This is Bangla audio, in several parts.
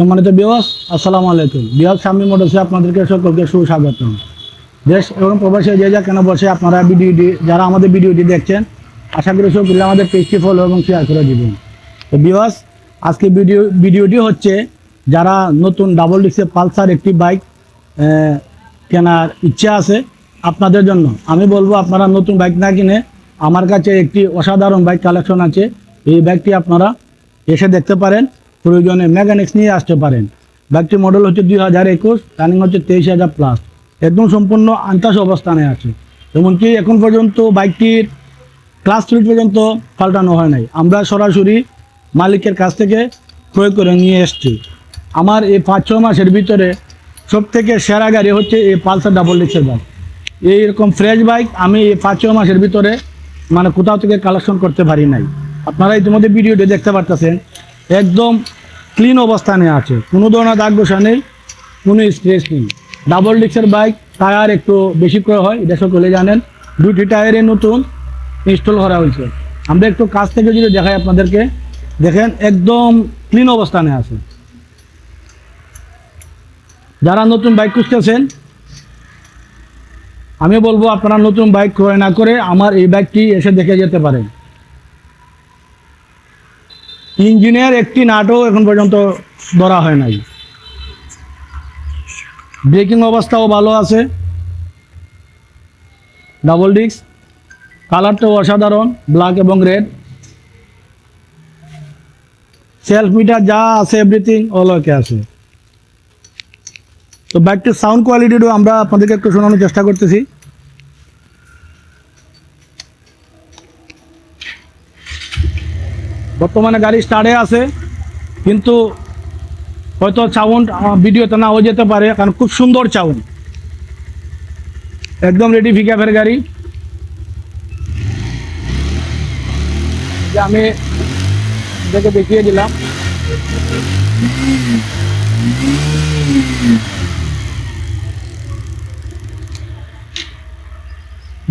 সম্মানিত বিওয়াস আসসালামু আলাইকুম। বিহার স্বামী মোটরসে আপনাদেরকে সকলকে সুস্বাগত দেশ এবং প্রবাসী যে যা কেন বসে আপনারা ভিডিওটি যারা আমাদের ভিডিওটি দেখছেন, আশা করি সকলে আমাদের পেজটি ফলো এবং শেয়ার করে দিবেন। তো বিওয়াস আজকে ভিডিও ভিডিওটি হচ্ছে যারা নতুন ডাবল ডিক্সের পালসার একটি বাইক কেনার ইচ্ছা আছে আপনাদের জন্য। আমি বলব আপনারা নতুন বাইক না কিনে আমার কাছে একটি অসাধারণ বাইক কালেকশন আছে। এই বাইকটি আপনারা এসে দেখতে পারেন। প্রয়োজনে মেকানিক্স নিয়ে আসতে পারেন। বাইকটির মডেল হচ্ছে দুই হাজার একুশ রানিং হচ্ছে তেইশ হাজার প্লাস একদম সম্পূর্ণ আন্তাস অবস্থানে আছে। এমনকি এখন পর্যন্ত বাইকটির ক্লাস থ্রি পর্যন্ত পাল্টানো হয় নাই। আমরা সরাসরি মালিকের কাছ থেকে প্রয়োগ করে নিয়ে এসেছি। আমার এই পাঁচ ছ মাসের ভিতরে সব থেকে সেরা গাড়ি হচ্ছে এই পালসার ডাবল ডিক্সের বাইক এইরকম ফ্রেশ বাইক আমি এই পাঁচ ছ মাসের ভিতরে মানে কোথাও থেকে কালেকশন করতে পারি নাই। আপনারা ইতিমধ্যে ভিডিওটি দেখতে পারতেছেন। একদম ক্লিন অবস্থানে আছে। কোনো ধরনের দাগ বসা নেই, কোনো স্ট্রেস নেই। ডাবল ডিক্সের বাইক টায়ার একটু বেশি করে হয়, এটা সকলে জানেন। দুটি টায়ারে নতুন ইনস্টল করা হয়েছে। আমরা একটু কাছ থেকে যদি দেখাই আপনাদেরকে, দেখেন একদম ক্লিন অবস্থানে আছে। যারা নতুন বাইক খুঁজতেছেন, আমি বলব আপনারা নতুন বাইক ক্রয় না করে আমার এই বাইকটি এসে দেখে যেতে পারেন। ইঞ্জিনের একটি নাটও এখন পর্যন্ত ধরা হয় নাই। ব্রেকিং অবস্থাও ভালো আছে। ডাবল ডিস্ক কালারটাও অসাধারণ ব্ল্যাক এবং রেড সেলফ মিটার যা আছে এভরিথিং অল ওকে আছে। তো বাইকটির সাউন্ড কোয়ালিটিও আমরা আপনাদেরকে একটু শোনানোর চেষ্টা করতেছি। বর্তমানে গাড়ি স্টার্টে আছে, কিন্তু হয়তো সাউন্ড ভিডিওতে না হয়ে যেতে পারে, কারণ খুব সুন্দর সাউন্ড একদম রেডি ফিকাফের গাড়ি। আমি দেখে দেখিয়ে দিলাম।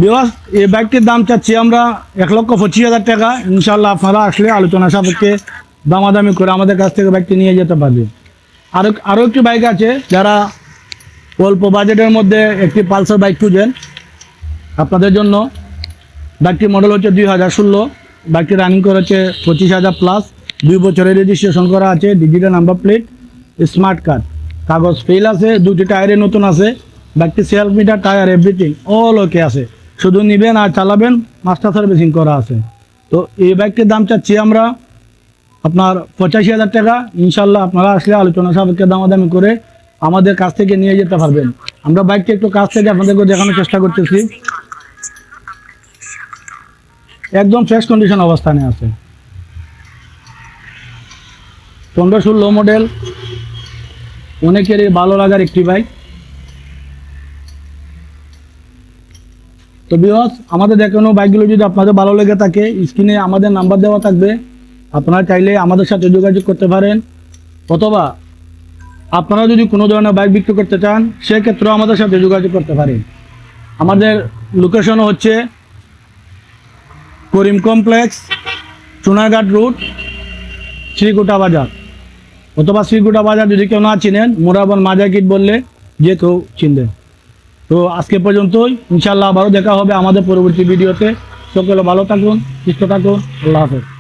বিবাস এই বাইকটির দাম চাচ্ছি আমরা এক লক্ষ পঁচিশ হাজার টাকা। ইনশাল্লাহ আপনারা আসলে আলোচনা সাপেক্ষে দামাদামি করে আমাদের কাছ থেকে বাইকটি নিয়ে যেতে পারবে। আরও আরও একটি বাইক আছে, যারা অল্প বাজেটের মধ্যে একটি পালসার বাইক খুঁজেন, আপনাদের জন্য বাইকটির মডেল হচ্ছে দুই হাজার ষোলো। বাইকটি রানিং করেছে পঁচিশ হাজার প্লাস দুই বছরের রেজিস্ট্রেশন করা আছে digital number plate smart card কাগজ ফেল আছে দুটি টায়ারে নতুন আছে। বাইকটি self meter tyre everything all okay আছে। শুধু নেবেন আর চালাবেন মাস্টার সার্ভিসিং করা আছে। তো এই বাইকটির দাম চাচ্ছি আমরা আপনার পঁচাশি হাজার টাকা। ইনশাল্লাহ আপনারা আসলে আলোচনা সাপেক্ষে দামাদামি করে আমাদের কাছ থেকে নিয়ে যেতে পারবেন। আমরা বাইকটি একটু কাছ থেকে আপনাদেরকে দেখানোর চেষ্টা করতেছি। একদম ফ্রেশ কন্ডিশন অবস্থানে আছে। পনেরো ষোলো মডেল অনেকেরই ভালো লাগার একটি বাইক তো বিহস আমাদের দেখানো বাইকগুলো যদি আপনাদের ভালো লেগে থাকে, স্ক্রিনে আমাদের নাম্বার দেওয়া থাকবে। আপনারা চাইলে আমাদের সাথে যোগাযোগ করতে পারেন। অথবা আপনারা যদি কোনো ধরনের বাইক বিক্রি করতে চান, সেক্ষেত্রেও আমাদের সাথে যোগাযোগ করতে পারেন। আমাদের লোকেশন হচ্ছে করিম কমপ্লেক্স চুনাঘাট রুট শ্রীকুটা বাজার। অথবা শ্রীকুটা বাজার যদি কেউ না চিনেন, মোরাবন মাজা কিট বললে যে কেউ চিনবেন তো আজকে পর্যন্তই। ইনশাল্লাহ আবারও দেখা হবে আমাদের পরবর্তী ভিডিওতে। সকলে ভালো থাকুন, সুস্থ থাকুন। আল্লাহ হাফেজ।